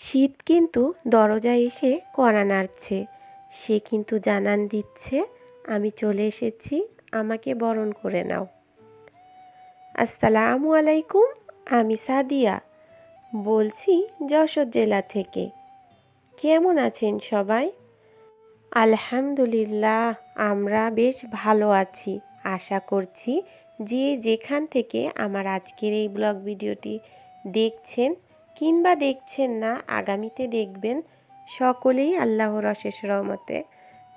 শীত কিন্তু দরজায় এসে কড়া নাড়ছে। সে কিন্তু জানান দিচ্ছে, আমি চলে এসেছি, আমাকে বরণ করে নাও। আসসালামু আলাইকুম, আমি সাদিয়া। বলছি যশোর জেলা থেকে। কেমন আছেন সবাই? আলহামদুলিল্লাহ, আমরা বেশ ভালো আছি। আশা করছি যে যেখান থেকে আমার আজকের এই ব্লগ ভিডিওটি দেখছেন কিংবা দেখছেন না, আগামীতে দেখবেন। সকলেই আল্লাহর অশেষ রহমতে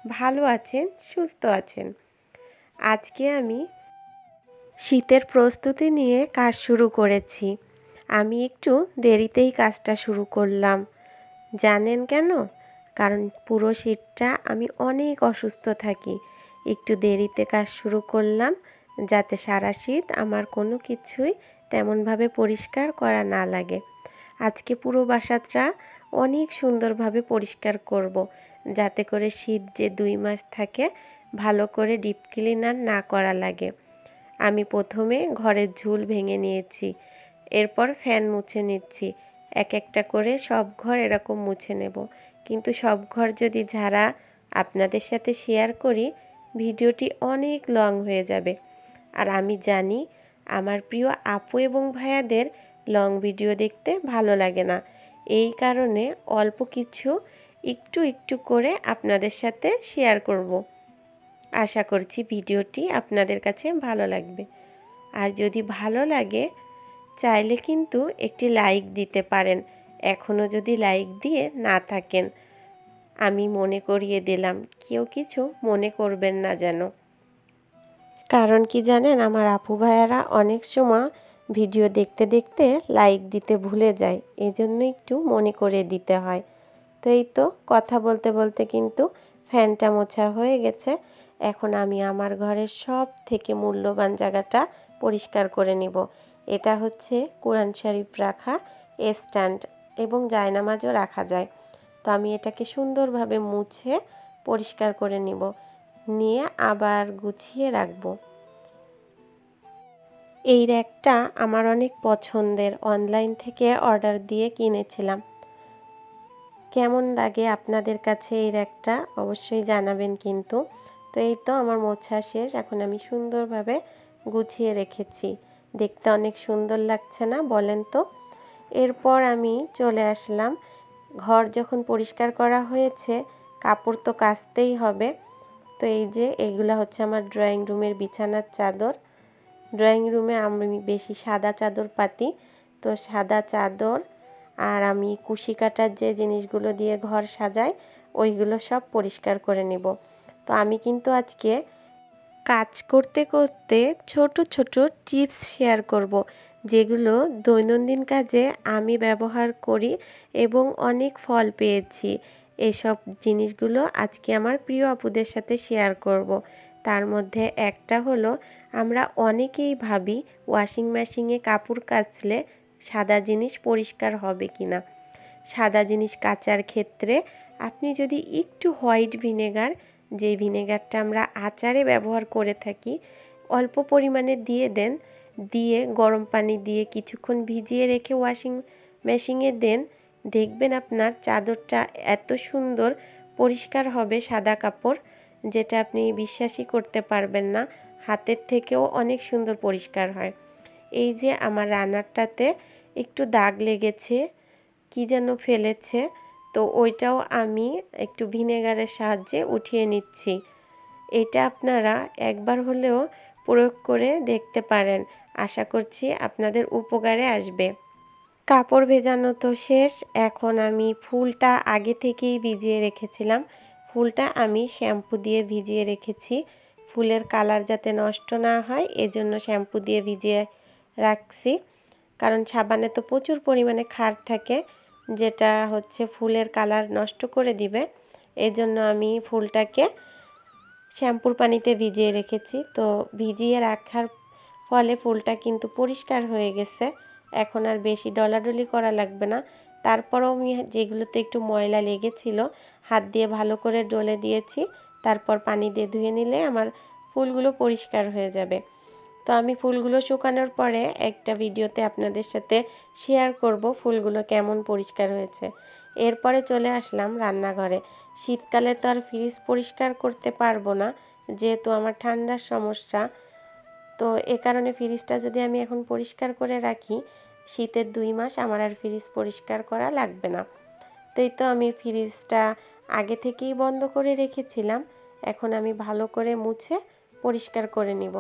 ভালো আছেন, সুস্থ আছেন। আজকে আমি শীতের প্রস্তুতি নিয়ে কাজ শুরু করেছি। আমি একটু দেরিতেই কাজটা শুরু করলাম। জানেন কেন? কারণ পুরো শীতটা আমি অনেক অসুস্থ থাকি। একটু দেরিতে কাজ শুরু করলাম, যাতে সারা শীত আমার কোনো কিছুই তেমনভাবে পরিষ্কার করা না লাগে। আজকে পুরো বাসাটা অনেক সুন্দরভাবে পরিষ্কার করব। যাতে করে শীত যে দুই মাস থাকে, ভালো করে ডিপ ক্লিনার না করা লাগে। আমি প্রথমে ঘরের ঝুল ভেঙে নিয়েছি, এরপর ফ্যান মুছে নিচ্ছি। এক একটা করে সব ঘর এরকম মুছে নেব। কিন্তু সব ঘর যদি ঝাড়া আপনাদের সাথে শেয়ার করি, ভিডিওটি অনেক লং হয়ে যাবে। আর আমি জানি, আমার প্রিয় আপু এবং ভাইয়াদের লং ভিডিও দেখতে ভালো লাগে না। এই কারণে অল্প কিছু একটু একটু করে আপনাদের সাথে শেয়ার করব। আশা করছি ভিডিওটি আপনাদের কাছে ভালো লাগবে। আর যদি ভালো লাগে, চাইলে কিন্তু একটি লাইক দিতে পারেন। এখনও যদি লাইক দিয়ে না থাকেন, আমি মনে করিয়ে দিলাম, কেউ কিছু মনে করবেন না যেন। কারণ কি জানেন, আমার আপু ভাইয়ারা অনেক সময় ভিডিও দেখতে দেখতে লাইক দিতে ভুলে যায়। এজন্য একটু মনে করে দিতে হয়। তো এই তো কথা বলতে বলতে কিন্তু ফ্যানটা মোছা হয়ে গেছে। এখন আমি আমার ঘরের সব থেকে মূল্যবান জায়গাটা পরিষ্কার করে নিব। এটা হচ্ছে কোরআন শরীফ রাখা স্ট্যান্ড এবং জায়নামাজও রাখা যায়। তো আমি এটাকে সুন্দরভাবে মুছে পরিষ্কার করে নিব। নিয়ে আবার গুছিয়ে রাখব। এই র্যাকটা আমার অনেক পছন্দের। অনলাইন থেকে অর্ডার দিয়ে কিনেছিলাম। কেমন লাগে আপনাদের কাছে এই র্যাকটা? অবশ্যই জানাবেন কিন্তু। তো এই তো আমার মোছা শেষ। এখন আমি সুন্দরভাবে গুছিয়ে রেখেছি। দেখতে অনেক সুন্দর লাগছে না, বলেন তো? এরপর আমি চলে আসলাম। ঘর যখন পরিষ্কার করা হয়েছে, কাপড় তো কাচতেই হবে। তো এই যে এইগুলো হচ্ছে আমার ড্রয়িং রুমের বিছানার চাদর। ড্রয়িং রুমে আমি বেশি সাদা চাদর পাতি। তো সাদা চাদর আর আমি কুশি কাটার যে জিনিসগুলো দিয়ে ঘর সাজাই, ওইগুলো সব পরিষ্কার করে নেব। তো আমি কিন্তু আজকে কাজ করতে করতে ছোট ছোট টিপস শেয়ার করব, যেগুলো দৈনন্দিন কাজে আমি ব্যবহার করি এবং অনেক ফল পেয়েছি। এসব জিনিসগুলো আজকে আমার প্রিয় আপুদের সাথে শেয়ার করব। তার মধ্যে একটা হলো, আমরা অনেকেই ভাবি ওয়াশিং মেশিনে কাপড় কাচলে সাদা জিনিস পরিষ্কার হবে কি না সাদা জিনিস কাচার ক্ষেত্রে আপনি যদি একটু হোয়াইট ভিনেগার যে ভিনেগারটা আমরা আচারে ব্যবহার করে থাকি, অল্প পরিমাণে দিয়ে দেন, দিয়ে গরম পানি দিয়ে কিছুক্ষণ ভিজিয়ে রেখে ওয়াশিং মেশিনে দেন, দেখবেন আপনার চাদরটা এত সুন্দর পরিষ্কার হবে সাদা কাপড়। যেটা আপনি বিশ্বাসই করতে পারবেন না, হাতের থেকেও অনেক সুন্দর পরিষ্কার হয়। এই যে আমার রান্নারটাতে একটু দাগ লেগেছে, কি যেন ফেলেছে, তো ওইটাও আমি একটু ভিনেগারের সাহায্যে উঠিয়ে নিচ্ছি। এটা আপনারা একবার হলেও প্রয়োগ করে দেখতে পারেন। আশা করছি আপনাদের উপকারে আসবে। কাপড় ভেজানো তো শেষ, এখন আমি ফুলটা আগে থেকেই ভিজিয়ে রেখেছিলাম। ফুলটা আমি শ্যাম্পু দিয়ে ভিজিয়ে রেখেছি। ফুলের কালার যাতে নষ্ট না হয়, এজন্য শ্যাম্পু দিয়ে ভিজিয়ে রাখছি। কারণ সাবানে তো প্রচুর পরিমাণে খার থাকে, যেটা হচ্ছে ফুলের কালার নষ্ট করে দিবে। এজন্য আমি ফুলটাকে শ্যাম্পুর পানিতে ভিজিয়ে রেখেছি। তো ভিজিয়ে রাখার ফলে ফুলটা কিন্তু পরিষ্কার হয়ে গেছে। এখন আর বেশি ডলাডলি করা লাগবে না। তারপরও আমি যেগুলোতে একটু ময়লা লেগেছিল, হাত দিয়ে ভালো করে ডলে দিয়েছি। তারপর পানি দিয়ে ধুয়ে নিলে আমার ফুলগুলো পরিষ্কার হয়ে যাবে। তো আমি ফুলগুলো শুকানোর পরে একটা ভিডিওতে আপনাদের সাথে শেয়ার করব ফুলগুলো কেমন পরিষ্কার হয়েছে। এরপরে চলে আসলাম রান্নাঘরে। শীতকালে তো আর ফ্রিজ পরিষ্কার করতে পারব না, যেহেতু আমার ঠান্ডার সমস্যা। তো এ কারণে ফ্রিজটা যদি আমি এখন পরিষ্কার করে রাখি শীতের দুই মাস আমার আর ফ্রিজ পরিষ্কার করা লাগবে না। তাই তো আমি ফ্রিজটা আগে থেকেই বন্ধ করে রেখেছিলাম। এখন আমি ভালো করে মুছে পরিষ্কার করে নিব।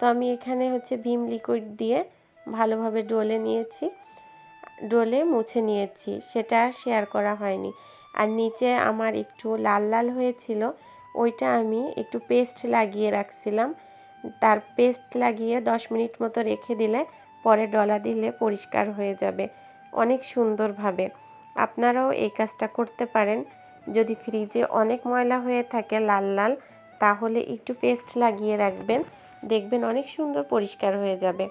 তো আমি এখানে হচ্ছে ভিম লিকুইড দিয়ে ভালোভাবে ডলে নিয়েছি। ডলে মুছে নিয়েছি, সেটা আর শেয়ার করা হয়নি। আর নিচে আমার একটু লাল লাল হয়েছিল, ওইটা আমি একটু পেস্ট লাগিয়ে রাখছিলাম। তার পেস্ট লাগিয়ে দশ মিনিট মতো রেখে দিলে পরে ডলা দিলে পরিষ্কার হয়ে যাবে। অনেক সুন্দরভাবে। আপনারাও এই কাজটা করতে পারেন। যদি ফ্রিজে অনেক ময়লা হয়ে থাকে লাল লাল, তাহলে একটু পেস্ট লাগিয়ে রাখবেন। দেখবেন অনেক সুন্দর পরিষ্কার হয়ে যাবে।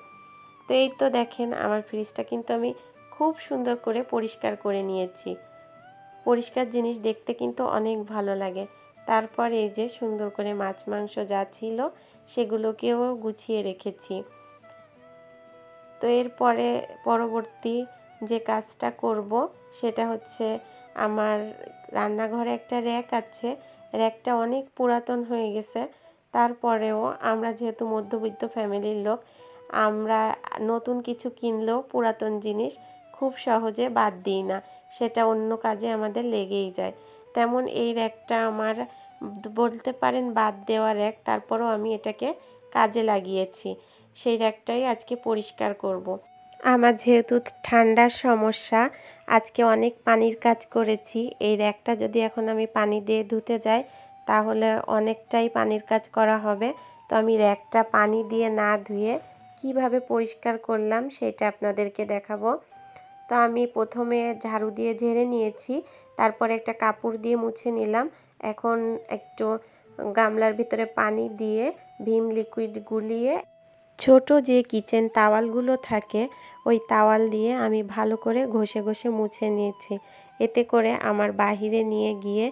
তো এই তো দেখেন, আমার ফ্রিজটা কিন্তু আমি খুব সুন্দর করে পরিষ্কার করে নিয়েছি। পরিষ্কার জিনিস দেখতে কিন্তু অনেক ভালো লাগে। তারপর এই যে সুন্দর করে মাছ, মাংস যা ছিল, সেগুলোকেও গুছিয়ে রেখেছি। তো এরপরে পরবর্তী যে কাজটা করব সেটা হচ্ছে আমার রান্নাঘরে একটা র্যাক আছে। র্যাকটা অনেক পুরাতন হয়ে গেছে। তারপরেও আমরা যেহেতু মধ্যবিত্ত ফ্যামিলির লোক, আমরা নতুন কিছু কিনলেও পুরাতন জিনিস খুব সহজে বাদ দিই না। সেটা অন্য কাজে আমাদের লেগেই যায়। তেমন এই র্যাকটা আমার বলতে পারেন বাদ দেওয়া র্যাক, তারপরও আমি এটাকে কাজে লাগিয়েছি। সেই র্যাকটাই আজকে পরিষ্কার করব। আমার যেহেতু ঠান্ডার সমস্যা, আজকে অনেক পানির কাজ করেছি। এই র্যাকটা যদি এখন আমি পানি দিয়ে ধুতে যাই, তাহলে অনেকটাই পানির কাজ করা হবে। তো আমি র্যাকটা পানি দিয়ে না ধুয়ে কীভাবে পরিষ্কার করলাম সেটা আপনাদেরকে দেখাবো। তো আমি প্রথমে ঝাড়ু দিয়ে ঝেড়ে নিয়েছি, তারপরে একটা কাপড় দিয়ে মুছে নিলাম। এখন একটু গামলার ভিতরে পানি দিয়ে ভিম লিকুইড গুলিয়ে ছোট যে কিচেন তাওয়ালগুলো থাকে, ওই তাওয়াল দিয়ে আমি ভালো করে ঘষে ঘষে মুছে নিয়েছি। এতে করে আমার বাহিরে নিয়ে গিয়ে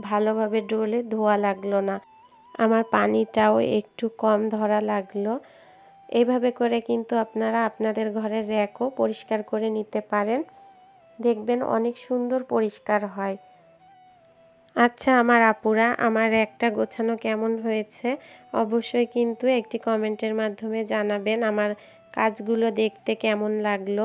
ভালোভাবে ডোলে ধোয়া লাগল না। আমার পানিটাও একটু কম ধরা লাগল। এইভাবে করে কিন্তু আপনারা আপনাদের ঘরের র্যাকও পরিষ্কার করে নিতে পারেন। দেখবেন অনেক সুন্দর পরিষ্কার হয়। আচ্ছা আমার আপুরা, আমার একটা গোছানো কেমন হয়েছে? অবশ্যই কিন্তু একটি কমেন্টের মাধ্যমে জানাবেন আমার কাজগুলো দেখতে কেমন লাগল।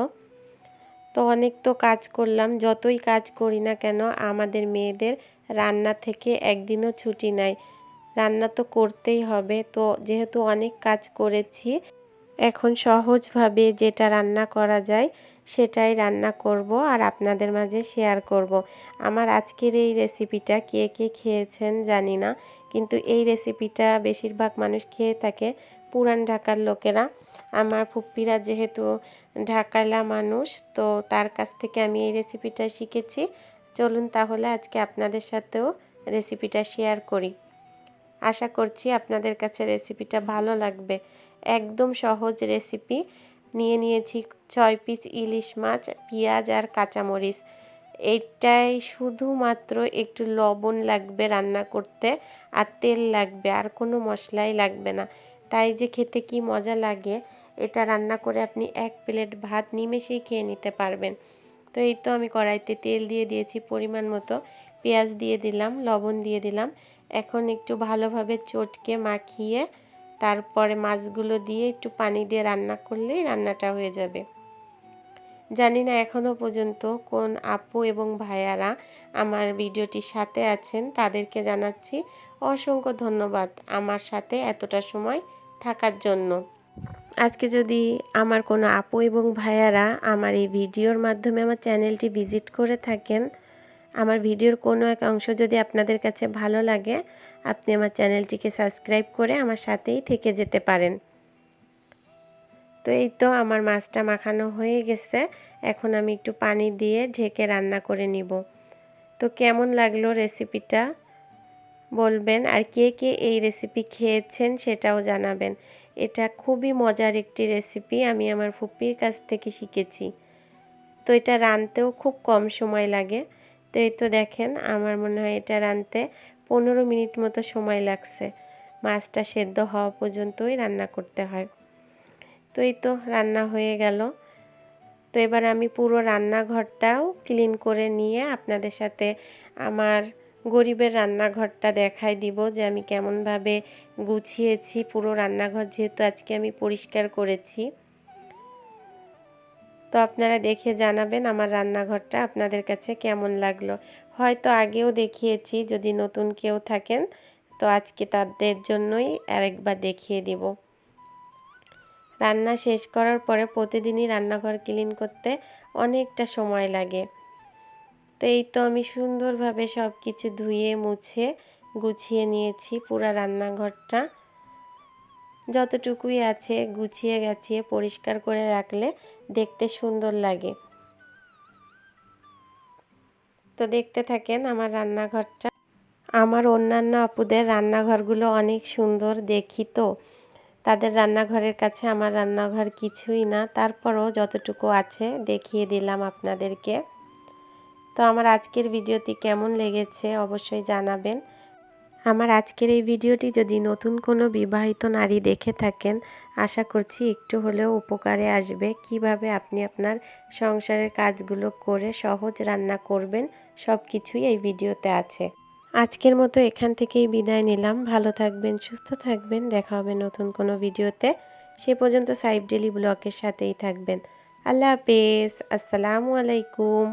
তো অনেক তো কাজ করলাম, যতই কাজ করি না কেন, আমাদের মেয়েদের রান্না থেকে একদিনও ছুটি নাই। রান্না তো করতেই হবে, তো যেহেতু অনেক কাজ করেছি এখন সহজভাবে যেটা রান্না করা যায়, সেটাই রান্না করব আর আপনাদের মাঝে শেয়ার করব। আমার আজকের এই রেসিপিটা কে কে খেয়েছেন জানি না, কিন্তু এই রেসিপিটা বেশিরভাগ মানুষ খেয়ে থাকে পুরান ঢাকার লোকেরা। আমার ফুপ্পিরা যেহেতু ঢাকালা মানুষ, তো তার কাছ থেকে আমি এই রেসিপিটা শিখেছি। চলুন তাহলে আজকে আপনাদের সাথেও রেসিপিটা শেয়ার করি। আশা করছি আপনাদের কাছে রেসিপিটা ভালো লাগবে। একদম সহজ রেসিপি নিয়ে নিয়েছি। ছয় পিস ইলিশ মাছ, পেঁয়াজ আর কাঁচামরিচ। এইটাই শুধুমাত্র একটু লবণ লাগবে রান্না করতে আর তেল লাগবে, আর কোনো মশলাই লাগবে না। তাই যে খেতে কি মজা লাগে, এটা রান্না করে আপনি এক প্লেট ভাত নিমেষেই খেয়ে নিতে পারবেন। তো এই তো আমি কড়াইতে তেল দিয়ে দিয়েছি পরিমাণ মতো। পেঁয়াজ দিয়ে দিলাম, লবণ দিয়ে দিলাম। এখন একটু ভালোভাবে চটকে মাখিয়ে তারপরে মাছগুলো দিয়ে একটু পানি দিয়ে রান্না করলেই রান্নাটা হয়ে যাবে। জানি না এখনও পর্যন্ত কোন আপু এবং ভাইয়ারা আমার ভিডিওটির সাথে আছেন, তাদেরকে জানাচ্ছি অসংখ্য ধন্যবাদ আমার সাথে এতটা সময় থাকার জন্য। আজকে যদি আমার কোনো আপু এবং ভাইয়ারা আমার এই ভিডিওর মাধ্যমে আমার চ্যানেলটি ভিজিট করে থাকেন, আমার ভিডিওর কোনো এক অংশ যদি আপনাদের কাছে ভালো লাগে আপনি আমার চ্যানেলটিকে সাবস্ক্রাইব করে আমার সাথেই থেকে যেতে পারেন। তো এই তো আমার মাছটা মাখানো হয়ে গেছে। এখন আমি একটু পানি দিয়ে ঢেকে রান্না করে নিব। তো কেমন লাগল রেসিপিটা বলবেন? আর কে কে এই রেসিপি খেয়েছেন সেটাও জানাবেন। এটা খুবই মজার একটি রেসিপি, আমি আমার ফুপির কাছ থেকে শিখেছি। তো এটা রানতেও খুব কম সময় লাগে। তো এই তো দেখেন, আমার মনে হয় এটা রানতে পনেরো মিনিট মতো সময় লাগছে। মাছটা সেদ্ধ হওয়া পর্যন্তই রান্না করতে হয়। তো এই তো রান্না হয়ে গেল। তো এবার আমি পুরো রান্নাঘরটাও ক্লিন করে নিয়ে আপনাদের সাথে আমার গরিবের রান্নাঘরটা দেখাই দিব যে আমি কেমনভাবে গুছিয়েছি পুরো রান্নাঘর যেহেতু আজকে আমি পরিষ্কার করেছি। তো আপনারা দেখে জানাবেন আমার রান্নাঘরটা আপনাদের কাছে কেমন লাগল। হয়তো আগেও দেখিয়েছি, যদি নতুন কেউ থাকেন, তো আজকে তাদের জন্যই আরেকবার দেখিয়ে দিব। রান্না শেষ করার পরে প্রতিদিনই রান্নাঘর ক্লিন করতে অনেকটা সময় লাগে। তো এই তো আমি সুন্দরভাবে সব কিছু ধুয়ে, মুছে, গুছিয়ে নিয়েছি পুরা রান্নাঘরটা। যতটুকুই আছে গুছিয়ে গেছিয়ে পরিষ্কার করে রাখলে দেখতে সুন্দর লাগে। তো দেখতে থাকেন আমার রান্নাঘরটা। আমার অন্যান্য আপুদের রান্নাঘরগুলো অনেক সুন্দর, দেখি তো। তাদের রান্নাঘরের কাছে আমার রান্নাঘর কিছুই না, তারপরও যতটুকু আছে দেখিয়ে দিলাম আপনাদেরকে। তো আমার আজকের ভিডিওটি কেমন লেগেছে অবশ্যই জানাবেন। আমার আজকের এই ভিডিওটি যদি নতুন কোনো বিবাহিত নারী দেখে থাকেন, আশা করছি একটু হলেও উপকারে আসবে। কীভাবে আপনি আপনার সংসারের কাজগুলো করে সহজ রান্না করবেন সব কিছুই এই ভিডিওতে আছে। আজকের মতো এখান থেকেই বিদায় নিলাম। ভালো থাকবেন, সুস্থ থাকবেন। দেখা হবে নতুন কোনো ভিডিওতে। সে পর্যন্ত সাইব ডেলি ব্লগের সাথেই থাকবেন। আল্লাহ হাফেজ। আসসালামু আলাইকুম।